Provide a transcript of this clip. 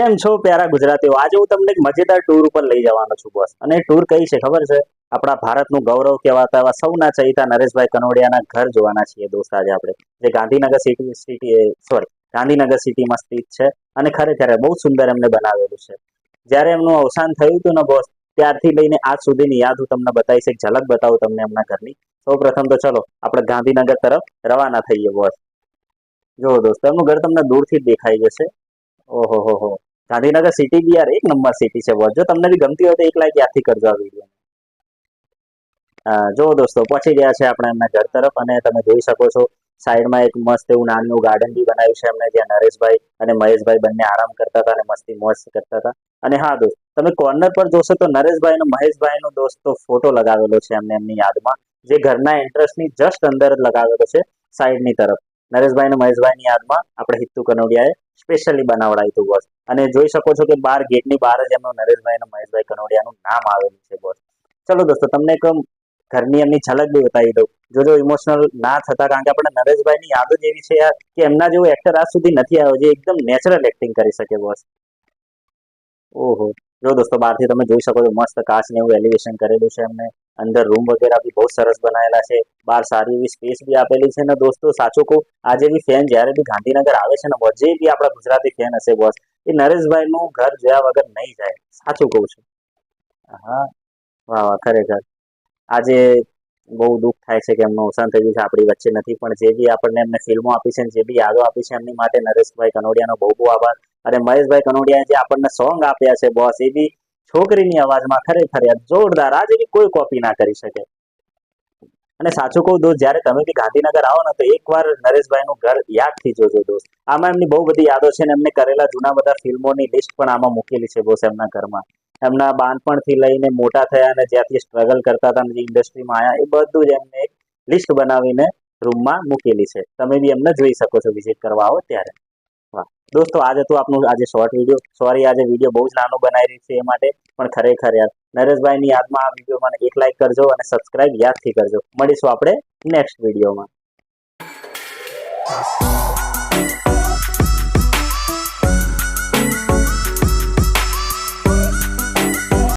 કેમ છો પ્યારા ગુજરાતીઓ? આજે હું તમને એક મજેદાર ટૂર ઉપર લઈ જવાનો છું બોસ અને ટૂર કઈ છે ખબર છે? આપણા ભારતનું ગૌરવ કહેવાતા એવા સૌના ચહિતા નરેશભાઈ કનોડિયાના ઘર જોવાના છીએ, દોસ્ત, આજે આપણે. જે Gandhinagar city city sorry Gandhinagar સિટીમાં સ્થિત છે અને ખરેખર બહુ સુંદર એમને બનાવેલું છે. જ્યારે એમનું અવસાન થયું હતું ને બોસ ત્યારથી લઈને આજ સુધીની યાદ હું તમને બતાવીશ, એક ઝલક બતાવું તમને એમના ઘરની. સૌ પ્રથમ તો ચલો, આપણે ગાંધીનગર તરફ રવાના થઈએ બોસ જો દોસ્તો, એમનું ઘર તમને દૂરથી જ દેખાઈ જશે. ઓહો, હો હો. ગાંધીનગર સિટી બી યાર એક નંબર સિટી છે. બોસ જો તમને બી ગમતી હોય તો એક લાઈક યાદથી કરજો આ વીડિયો જો દોસ્તો, પહોંચી ગયા છે આપણે એમના ઘર તરફ અને તમે જોઈ શકો છો, સાઈડમાં એક મસ્ત એવું નાનું ગાર્ડન બી બનાવ્યું છે એમને, જ્યાં નરેશભાઈ અને મહેશભાઈ બંને આરામ કરતા હતા અને મસ્તી મોજ કરતા હતા. અને હા દોસ્ત, તમે કોર્નર પર જોશો તો નરેશભાઈ અને મહેશભાઈ નો દોસ્તો ફોટો લગાવેલો છે એમને એમની યાદમાં, જે ઘરના એન્ટ્રન્સની જસ્ટ અંદર જ લગાવેલો છે, સાઈડની તરફ. નરેશભાઈ અને મહેશભાઈની યાદમાં આપણે હિત્તુ કનોડિયાએ સ્પેશિયલી બનાવડાવ્યું હતું બોસ અને જોઈ શકો છો કે બાર ગેટની બહાર જ એમનું નરેશભાઈ અને મહેશભાઈ કનોડિયાનું નામ આવેલું છે બોસ ચલો દોસ્તો, તમને એક ઘરની એમની ઝલક બી બતાવી દઉં. જો જો ઇમોશનલ ના થતા, કારણ કે આપણે નરેશભાઈની યાદો જ એવી છે યાર કે એમના જેવું એક્ટર આજ સુધી નથી આવ્યો જે એકદમ નેચરલ એક્ટિંગ કરી શકે બોસ ઓહો. જો દોસ્તો, બહારથી તમે જોઈ શકો છો મસ્ત કાચ ને એવું એલિવેશન કરેલું છે એમને. અંદર રૂમ વગેરે બી બહુ સરસ બનાવેલા છે. બહાર સારી એવી સ્પેસ બી આપેલી છે ને દોસ્તો, સાચું કહું, આજે બી ફેન જ્યારે બી ગાંધીનગર આવે છે ને બોસ જે બી આપણા ગુજરાતી ફેન હશે બોસ એ નરેશભાઈ નું ઘર જોયા વગર નહીં જાય. સાચું કહું છું. હા, વાહ વાહ, ખરેખર. આજે બહુ દુઃખ થાય છે કે એમનું અવસાન થઈ ગયું છે, આપણી વચ્ચે નથી, પણ જે બી આપણને એમને ફિલ્મો આપી છે જે બી યાદો આપી છે, એમની માટે નરેશભાઈ કનોડિયાનો બહુ બહુ આભાર. અને મહેશભાઈ કનોડિયાએ જે આપણને સોંગ આપ્યા છે બોસ એ બી છોકરીની અવાજમાં ખરેખર જોરદાર આજે બી કોઈ કોપી ના કરી શકે. અને સાચું કહું દોસ્ત, જયારે તમે બી ગાંધીનગર આવો ને તો એકવાર નરેશભાઈનું ઘર યાદથી જોજો દોસ્ત. આમાં એમની બહુ બધી યાદો છે ને એમને કરેલા જૂના બધા ફિલ્મોની લિસ્ટ પણ આમાં મૂકેલી છે બોસ એમના ઘરમાં. એમના બાળપણથી લઈને મોટા થયા અને જ્યાંથી સ્ટ્રગલ કરતા હતા જે ઇન્ડસ્ટ્રીમાં આવ્યા એ બધું જ એમને એક લિસ્ટ બનાવીને રૂમમાં મૂકેલી છે. તમે બી એમને જોઈ શકો છો વિઝિટ કરવા આવો ત્યારે. દોસ્તો, આજે તો આપનું આજે શોર્ટ વીડિયો સોરી આજે વીડિયો બહુ જ નાનું બનાવી રહ્યું છે એ માટે, પણ ખરેખર યાર, નરેશભાઈની યાદમાં આ વીડિયો મને એક લાઈક કરજો અને સબસ્ક્રાઇબ યાદથી કરજો. મળીશું આપણે નેક્સ્ટ વિડીયોમાં